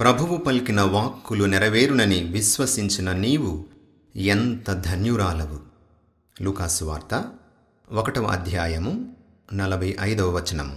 ప్రభువు పలికిన వాక్కులు నెరవేరునని విశ్వసించిన నీవు ఎంత ధన్యురాలవు. లుకాసు వార్త ఒకటవ అధ్యాయము నలభై ఐదవ వచనము.